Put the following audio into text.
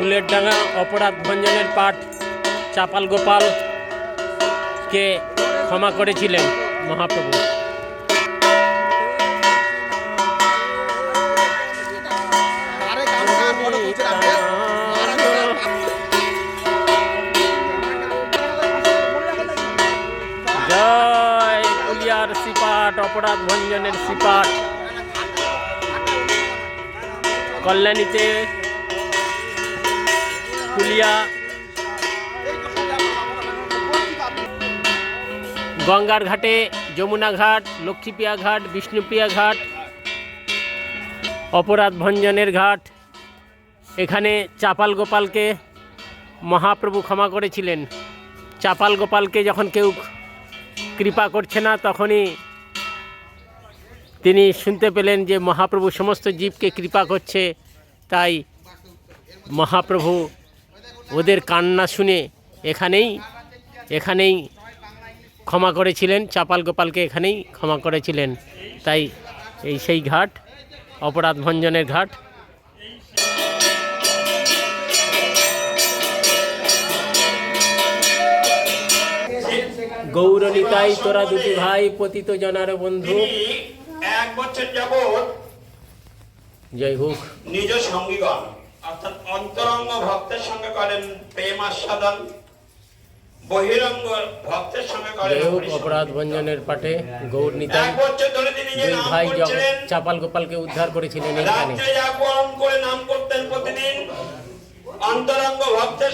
ফুলের ডাঙা, অপরাধ ভঞ্জনের পাঠ চাপাল গোপালকে ক্ষমা করেছিলেন মহাপ্রভু। জয় অপরাধ ভঞ্জনের সিপাট কল্যাণীতে কুলিয়া, গঙ্গার ঘাটে, যমুনা ঘাট, লক্ষ্মীপ্রিয়া ঘাট, বিষ্ণুপ্রিয়া ঘাট, অপরাধ ভঞ্জনের ঘাট, এখানে চাপাল গোপালকে মহাপ্রভু ক্ষমা করেছিলেন। চাপাল গোপালকে যখন কেউ কৃপা করছে না, তখনই তিনি শুনতে পেলেন যে মহাপ্রভু সমস্ত জীবকে কৃপা করছে, তাই মহাপ্রভু ওদের কান্না শুনে এখানেই এখানেই ক্ষমা করেছিলেন চাপাল গোপালকে এখানেই ক্ষমা করেছিলেন। তাই এই সেই ঘাট অপরাধ ভঞ্জনের ঘাট। গৌরনিতাই তোরা দুটি ভাই পতিত জনার বন্ধু। এক বছর যাবৎ জয় হোক। নিজ সঙ্গীগণ অর্থাৎ অন্তরঙ্গ ভক্তের সঙ্গে করেন প্রেম আস্বাদন বহিরঙ্গ ভক্তের সঙ্গে করেন। অপরাধ ভঞ্জনের পাঠে গৌর নিতাই এক বছর ধরে তিনি যে নাম ভাই চাপাল গোপালকে উদ্ধার করেছিলেন এখানে রাত্রে জাগরণ করে নাম করতেন প্রতিদিন অন্তরঙ্গ ভক্তের